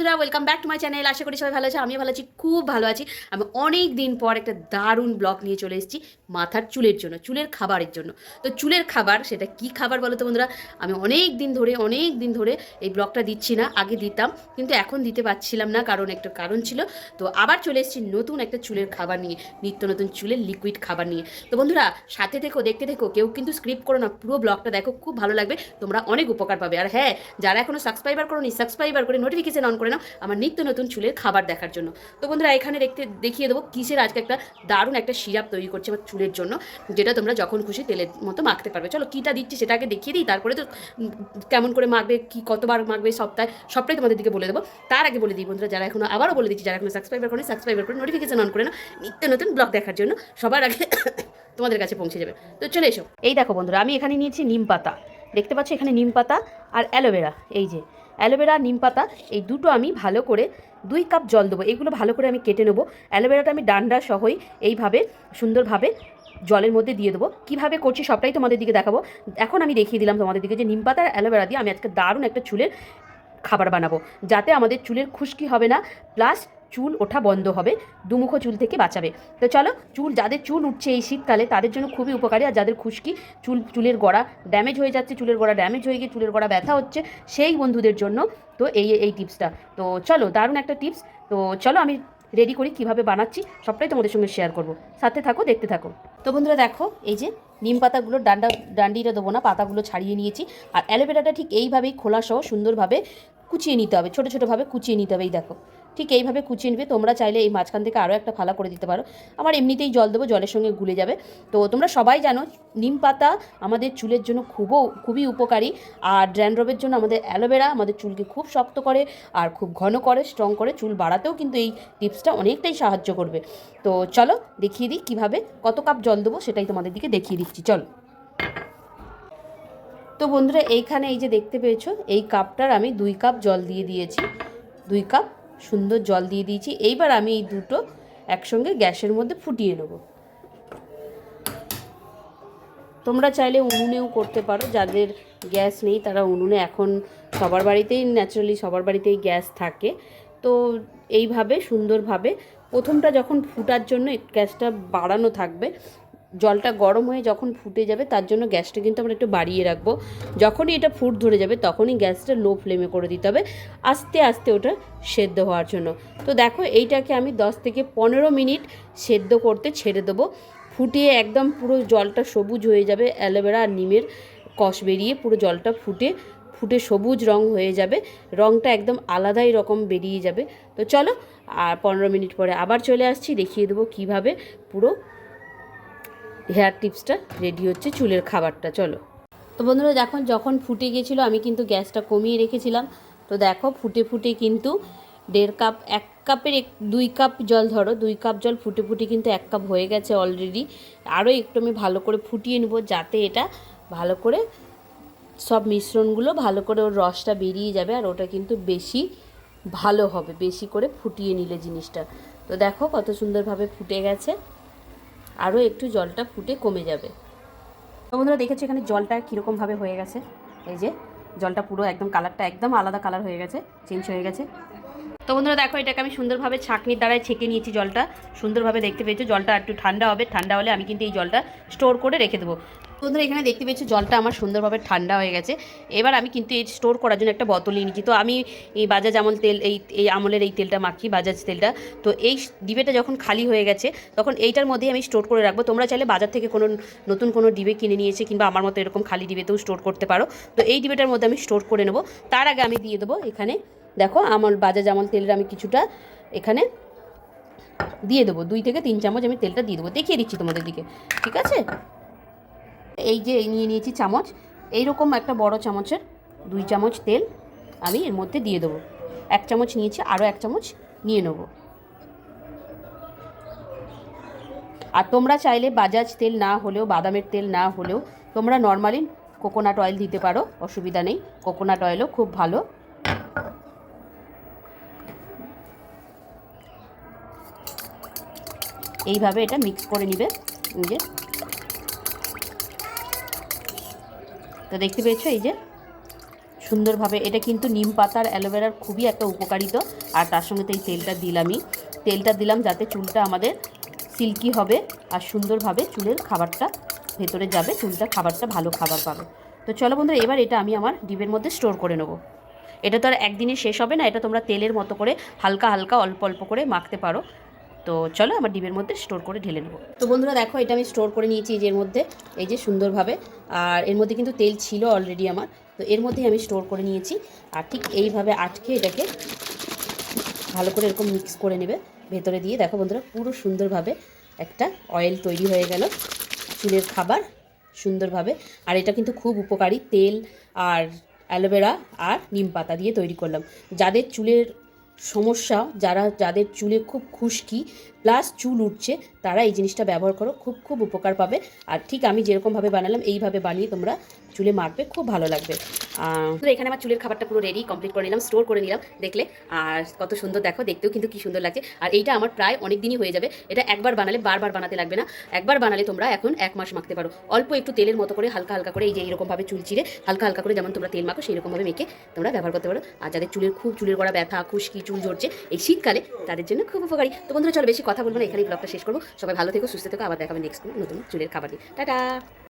বন্ধুরা welcome back to my channel আশা করি সবাই ভালো আছে আমি ভালো আছি, খুব ভালো আছি। আমি অনেক দিন পর একটা দারুণ ব্লগ নিয়ে চলে এসেছি, মাথার চুলের জন্য, চুলের খাবারের জন্য। তো চুলের খাবার, সেটা কি খাবার বলো তো বন্ধুরা? আমি অনেক দিন ধরে, অনেক দিন ধরে এই ব্লগটা দিচ্ছি না, আগে দিতাম, কিন্তু এখন দিতে পারছিলাম না, কারণ একটা কারণ ছিল। তো আবার চলে এসেছি নতুন একটা চুলের খাবার নিয়ে, নিত্য নতুন চুলের লিকুইড খাবার নিয়ে। তো বন্ধুরা, সাথে থেকো, দেখতে থেকো, কেউ কিন্তু স্ক্রিপ্ট করো না, পুরো ব্লগটা দেখো, খুব ভালো লাগবে, তোমরা অনেক উপকার পাবে। আর হ্যাঁ যারা এখনও সাবস্ক্রাইবার করো নি সাবস্ক্রাইবার করে নোটিফিকেশন অন করে নাও আমার নিত্য নতুন চুলের খাবার দেখার জন্য। তো বন্ধুরা, এখানে দেখতে, দেখিয়ে দেবো কিসের আজকে একটা দারুণ একটা সিরাপ তৈরি করছে আমার চুলের জন্য, যেটা তোমরা যখন খুশি তেলের মতো মাখতে পারবে। চলো, কীটা দিচ্ছি সেটা আগে দেখিয়ে দিই, তারপরে তো কেমন করে মাখবে, কি, কতবার মাখবে সপ্তাহে, সবটাই তোমাদের দিকে বলে দেবো। তার আগে বলে দিই বন্ধুরা, যারা এখনও আবারও বলে দিচ্ছি, যারা এখনও সাবস্ক্রাইবার করে সাবস্ক্রাইবার করে নোটিফিকেশন অন করে না নিত্য নতুন ব্লগ দেখার জন্য সবার আগে তোমাদের কাছে পৌঁছে যাবে। তো চলে এসো। এই দেখো বন্ধুরা, আমি এখানে নিয়েছি নিম পাতা। দেখতে পাচ্ছ এখানে নিম পাতা আর অ্যালোভেরা এই যে। অ্যালোভেরা, নিম পাতা, এই দুটো আমি ভালো করে দুই কাপ জল দেবো। এগুলো ভালো করে আমি কেটে নেব। অ্যালোভেরাটা আমি ডান্ডা সহই এইভাবে সুন্দরভাবে জলের মধ্যে দিয়ে দেবো। কীভাবে করছি সবটাই তোমাদের দিকে দেখাবো। এখন আমি দেখিয়ে দিলাম তোমাদের দিকে যে নিম পাতা আর অ্যালোভেরা দিয়ে আমি আজকে দারুণ একটা চুলের খাবার বানাবো। যাতে আমাদের চুলের খুশকি হবে না। প্লাস চুল ওঠা বন্ধ হবে, দুমুখো চুল থেকে বাঁচাবে। তো চলো, চুল যাদের চুল উঠছে এই শীতকালে, তাদের জন্য খুবই উপকারী। আর যাদের খুশকি, চুল, চুলের গোড়া ড্যামেজ হয়ে যাচ্ছে, চুলের গোড়া ড্যামেজ হয়ে গিয়ে চুলের গোড়া ব্যথা হচ্ছে, সেই বন্ধুদের জন্য তো এই এই টিপসটা। তো চলো, দারুণ একটা টিপস। তো চলো, আমি রেডি করি কীভাবে বানাচ্ছি, সবটাই তোমাদের সঙ্গে শেয়ার করব। সাথে থাকো, দেখতে থাকো। তো বন্ধুরা, দেখো, এই যে নিম পাতাগুলো ডান্ডা, ডান্ডিটা দেবো না, পাতাগুলো ছাড়িয়ে নিয়েছি। আর অ্যালোভেরাটা ঠিক এইভাবেই খোলাসহ সুন্দরভাবে কুচিয়ে নিতে হবে, ছোটো, ছোটোভাবে কুচিয়ে নিতে হবে, এই দেখো। ঠিক এইভাবে কুচিয়ে নেবে। তোমরা চাইলে এই মাঝখান থেকে আরও একটা ফালা করে দিতে পারো। আমার এমনিতেই জল দেবো, জলের সঙ্গে গুলে যাবে। তো তোমরা সবাই জানো, নিম পাতা আমাদের চুলের জন্য খুবও, খুবই উপকারী। আর ড্র্যান্ড্রবের জন্য আমাদের অ্যালোভেরা আমাদের চুলকে খুব শক্ত করে আর খুব ঘন করে স্ট্রং করে চুল বাড়াতেও কিন্তু এই টিপসটা অনেকটাই সাহায্য করবে। তো চলো, দেখিয়ে দিই কীভাবে কত কাপ জল দেবো, সেটাই তোমাদের দিকে দেখিয়ে দিচ্ছি। চলো। তো বন্ধুরা, এইখানে এই যে দেখতে পেয়েছ, এই কাপটার আমি দুই কাপ জল দিয়ে দিয়েছি। দুই কাপ সুন্দর জল দিয়ে দিয়েছি। এইবার আমি এই দুটো একসঙ্গে গ্যাসের মধ্যে ফুটিয়ে নেব। তোমরা চাইলে উনুনেও করতে পারো। যাদের গ্যাস নেই, তারা উনুনে এখন সবার বাড়িতেই ন্যাচারালি সবার বাড়িতেই গ্যাস থাকে। তো এইভাবে সুন্দরভাবে প্রথমটা যখন ফুটার জন্য, গ্যাসটা বাড়ানো থাকবে জলটা গরম হয়ে যখন ফুটে যাবে, তার জন্য গ্যাসটা কিন্তু আমরা একটু বাড়িয়ে রাখব। যখনই এটা ফুট ধরে যাবে, তখনই গ্যাসটা লো ফ্লেমে করে দিতে হবে, আস্তে আস্তে ওটা সেদ্ধ হওয়ার জন্য। তো দেখো, এইটাকে আমি 10 থেকে পনেরো মিনিট সেদ্ধ করতে ছেড়ে দেবো। ফুটিয়ে একদম পুরো জলটা সবুজ হয়ে যাবে, অ্যালোভেরা আর নিমের কষ বেরিয়ে পুরো জলটা ফুটে ফুটে সবুজ রং হয়ে যাবে। রংটা একদম আলাদাই রকম বেরিয়ে যাবে। তো চলো, আর পনেরো মিনিট পরে আবার চলে আসছি, দেখিয়ে দেবো কীভাবে পুরো হেয়ার টিপসটা রেডি হচ্ছে চুলের খাবারটা, চলো। তো বন্ধুরা যখন যখন ফুটে গেছিল আমি কিন্তু গ্যাসটা কমিয়ে রেখেছিলাম। তো দেখো, ফুটে ফুটে কিন্তু দেড় কাপ, এক কাপের এক, দুই কাপ জল ধরো, দুই কাপ জল ফুটে ফুটে কিন্তু এক কাপ হয়ে গেছে অলরেডি আরও একটু আমি ভালো করে ফুটিয়ে নেব, যাতে এটা ভালো করে সব মিশ্রণগুলো, ভালো করে ওর রসটা বেরিয়ে যাবে, আর ওটা কিন্তু বেশি ভালো হবে, বেশি করে ফুটিয়ে নিলে জিনিসটা। তো দেখো, কত সুন্দরভাবে ফুটে গেছে। আরও একটু জলটা ফুটে কমে যাবে। তো বন্ধুরা দেখেছি এখানে জলটা কীরকমভাবে হয়ে গেছে? এই যে, জলটা পুরো একদম কালারটা একদম আলাদা কালার হয়ে গেছে চেঞ্জ হয়ে গেছে। তো বন্ধুরা দেখো, এটাকে আমি সুন্দরভাবে ছাঁকনির দ্বারায় ছেঁকে নিয়েছি জলটা। সুন্দরভাবে দেখতে পেয়েছ, জলটা একটু ঠান্ডা হবে। ঠান্ডা হলে আমি কিন্তু এই জলটা স্টোর করে রেখে দেবো। বন্ধুরা, এখানে দেখতে পেয়েছি, জলটা আমার সুন্দরভাবে ঠান্ডা হয়ে গেছে। এবার আমি কিন্তু এই স্টোর করার জন্য একটা বোতল নিয়ে নিচ্ছি। তো আমি এই বাজাজ আমল তেল, এই এই আমলের এই তেলটা মাখি, বাজাজ তেলটা। তো এই ডিবেটা যখন খালি হয়ে গেছে, তখন এইটার মধ্যেই আমি স্টোর করে রাখব। তোমরা চাইলে বাজার থেকে কোনো নতুন কোনো ডিবে কিনে নিয়েছে কিংবা আমার মতো এরকম খালি ডিবেতেও স্টোর করতে পারো। তো এই ডিবেটার মধ্যে আমি স্টোর করে নেব। তার আগে আমি দিয়ে দেবো এখানে, দেখো, আমল, বাজাজ আমল তেলের আমি কিছুটা এখানে দিয়ে দেবো। দুই থেকে তিন চামচ আমি তেলটা দিয়ে দেবো। দেখিয়ে দিচ্ছি তোমাদের দিকে। ঠিক আছে? এই যে নিয়ে নিয়েছি চামচ, এইরকম একটা বড় চামচের দুই চামচ তেল আমি এর মধ্যে দিয়ে দেবো। এক চামচ নিয়েছি, আরও এক চামচ নিয়ে নেব। আর তোমরা চাইলে বাজাজ তেল না হলেও, বাদামের তেল না হলেও, তোমরা নর্মালি কোকোনাট অয়েল দিতে পারো, অসুবিধা নেই। কোকোনাট অয়েলও খুব ভালো। এইভাবে এটা মিক্স করে নিবে এই যে তো দেখতে পেয়েছ এই যে? সুন্দরভাবে, এটা কিন্তু নিম পাতার অ্যালোভেরার খুবই একটা উপকারিত, আর তার সঙ্গে তো এই তেলটা দিলামই। তেলটা দিলাম যাতে চুলটা আমাদের সিল্কি হবে, আর সুন্দরভাবে চুলের খাবারটা ভেতরে যাবে, চুলটা খাবারটা ভালো খাবার পাবে। তো চলো বন্ধুরা, এবার এটা আমি আমার ডিবের মধ্যে স্টোর করে নেব। এটা তো আর একদিনে শেষ হবে না, এটা তোমরা তেলের মতো করে হালকা হালকা অল্প অল্প করে মাখতে পারো। তো চলো আমার ডিমের মধ্যে স্টোর করে ঢেলে নেব। তো বন্ধুরা দেখো, এটা আমি স্টোর করে নিয়েছি এর মধ্যে, এই যে সুন্দরভাবে। আর এর মধ্যে কিন্তু তেল ছিল অলরেডি আমার। তো এর মধ্যেই আমি স্টোর করে নিয়েছি। আর ঠিক এইভাবে আটকে এটাকে ভালো করে এরকম মিক্স করে নেবে ভেতরে দিয়ে। দেখো বন্ধুরা, পুরো সুন্দরভাবে একটা অয়েল তৈরি হয়ে গেল। চুলের খাবার সুন্দরভাবে। আর এটা কিন্তু খুব উপকারী তেল আর অ্যালোভেরা আর নিম পাতা দিয়ে তৈরি করলাম। যাদের চুলের সমস্যা, যারা, যাদের চুলে খুব খুশকি, প্লাস চুল উঠছে, তারা এই জিনিসটা ব্যবহার করো, খুব খুব উপকার পাবে। আর ঠিক আমি যেরকমভাবে বানালাম, এইভাবে বানিয়ে তোমরা চুলে মাখবে, খুব ভালো লাগবে। তো এখানে আমার চুলের খাবারটা পুরো রেডি কমপ্লিট করে নিলাম স্টোর করে নিলাম, দেখলে। আর কত সুন্দর দেখো, দেখতেও কিন্তু কি সুন্দর লাগছে। আর এইটা আমার প্রায় অনেক দিনই হয়ে যাবে। এটা একবার বানালে, বারবার বানাতে লাগবে না। একবার বানালে তোমরা এখন এক মাস মাখতে পারো। অল্প একটু তেলের মতো করে হালকা হালকা করে এই যে এরকমভাবে চুল চিরে হালকা হালকা করে যেমন তোমরা তেল মাখো সেই রকমভাবে মেখে তোমরা ব্যবহার করতে পারো। আর যাদের চুলের খুব, চুলের গড়া ব্যথা, খুশকি, চুল ঝরছে, এই শীতকালে তাদের জন্য খুব উপকারী। তো বন্ধুরা, চলো বেশি কথা বলব না, এখানেই ব্লগটা শেষ করব। সবাই ভালো থেকো, সুস্থ থেকো, আবার দেখাবে নেক্সট নতুন চুলের খাবার নিয়ে। টাটা!